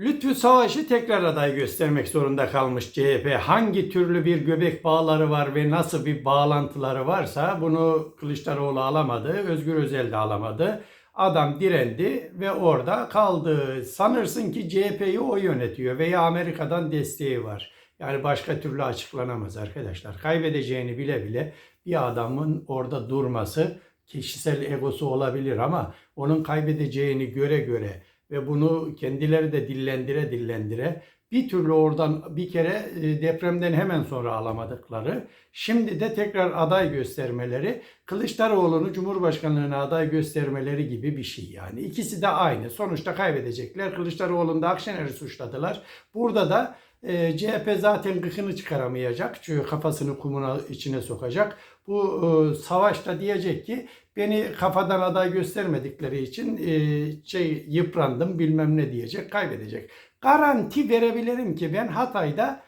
Lütfü Savaş'ı tekrar aday göstermek zorunda kalmış CHP. Hangi türlü bir göbek bağları var ve nasıl bir bağlantıları varsa bunu Kılıçdaroğlu alamadı, Özgür Özel de alamadı. Adam direndi ve orada kaldı. Sanırsın ki CHP'yi o yönetiyor veya Amerika'dan desteği var. Yani başka türlü açıklanamaz arkadaşlar. Kaybedeceğini bile bile bir adamın orada durması kişisel egosu olabilir ama onun kaybedeceğini göre göre ve bunu kendileri de dillendire dillendire bir türlü oradan bir kere e, depremden hemen sonra alamadıkları, şimdi de tekrar aday göstermeleri, Kılıçdaroğlu'nu Cumhurbaşkanlığına aday göstermeleri gibi bir şey yani. İkisi de aynı. Sonuçta kaybedecekler. Kılıçdaroğlu'nu da Akşener'i suçladılar. Burada da e, CHP zaten gıkını çıkaramayacak. Çünkü kafasını kumuna içine sokacak. Bu e, savaşta diyecek ki beni kafadan aday göstermedikleri için e, şey yıprandım bilmem ne diyecek kaybedecek. Garanti verebilirim ki ben Hatay'da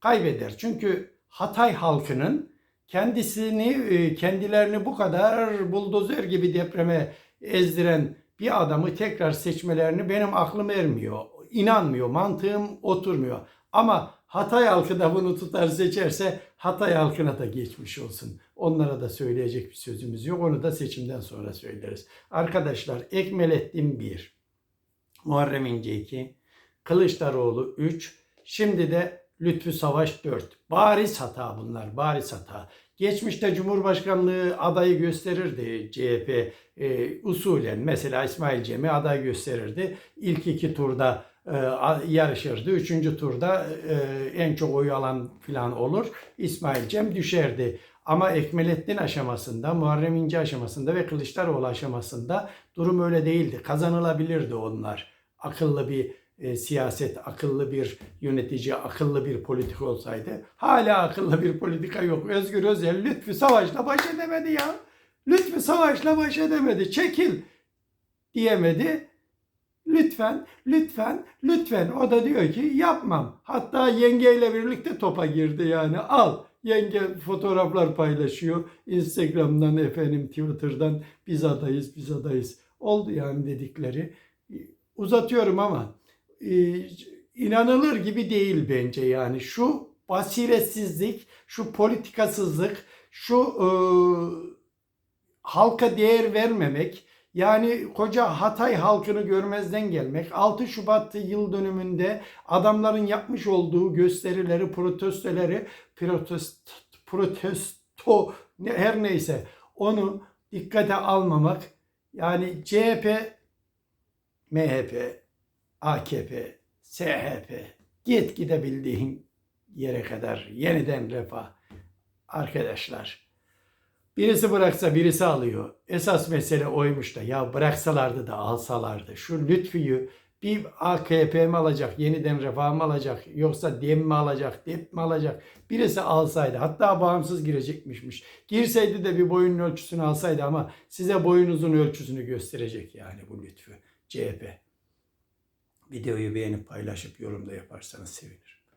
kaybeder. Çünkü Hatay halkının kendisini e, kendilerini bu kadar buldozer gibi depreme ezdiren bir adamı tekrar seçmelerini benim aklım ermiyor. İnanmıyor, mantığım oturmuyor. Ama Hatay halkı da bunu tutar seçerse Hatay halkına da geçmiş olsun. Onlara da söyleyecek bir sözümüz yok. Onu da seçimden sonra söyleriz. Arkadaşlar Ekmelettin 1, Muharrem İnce 2, Kılıçdaroğlu 3, şimdi de Lütfü Savaş 4. Bariz hata bunlar, bariz hata. Geçmişte Cumhurbaşkanlığı adayı gösterirdi CHP e, usulen. Mesela İsmail Cem'i aday gösterirdi. İlk iki turda e, yarışırdı. Üçüncü turda e, en çok oy alan filan olur. İsmail Cem düşerdi. Ama Ekmelettin aşamasında, Muharrem İnce aşamasında ve Kılıçdaroğlu aşamasında durum öyle değildi. Kazanılabilirdi onlar. Akıllı bir e, siyaset, akıllı bir yönetici, akıllı bir politika olsaydı. Hala akıllı bir politika yok. Özgür Özel Lütfü Savaş'la baş edemedi ya. Lütfü Savaş'la baş edemedi. Çekil diyemedi. Lütfen, lütfen, lütfen. O da diyor ki yapmam. Hatta yengeyle birlikte topa girdi yani. Al. Yenge fotoğraflar paylaşıyor. Instagram'dan efendim Twitter'dan biz adayız, biz adayız. Oldu yani dedikleri. Uzatıyorum ama e, inanılır gibi değil bence yani. Şu basiretsizlik, şu politikasızlık, şu e, halka değer vermemek, yani koca Hatay halkını görmezden gelmek, 6 Şubat yıl dönümünde adamların yapmış olduğu gösterileri, protestoları, protest, protesto her neyse onu dikkate almamak. Yani CHP, MHP, AKP, SHP git gidebildiğin yere kadar yeniden refah. Arkadaşlar Birisi bıraksa birisi alıyor. Esas mesele oymuş da ya bıraksalardı da alsalardı. Şu Lütfü'yü bir AKP mi alacak, yeniden refah mı alacak, yoksa DEM mi alacak, DEP mi alacak? Birisi alsaydı, hatta bağımsız girecekmişmiş. Girseydi de bir boyunun ölçüsünü alsaydı ama size boyunuzun ölçüsünü gösterecek yani bu Lütfü, CHP. Videoyu beğenip paylaşıp yorumda yaparsanız sevinirim.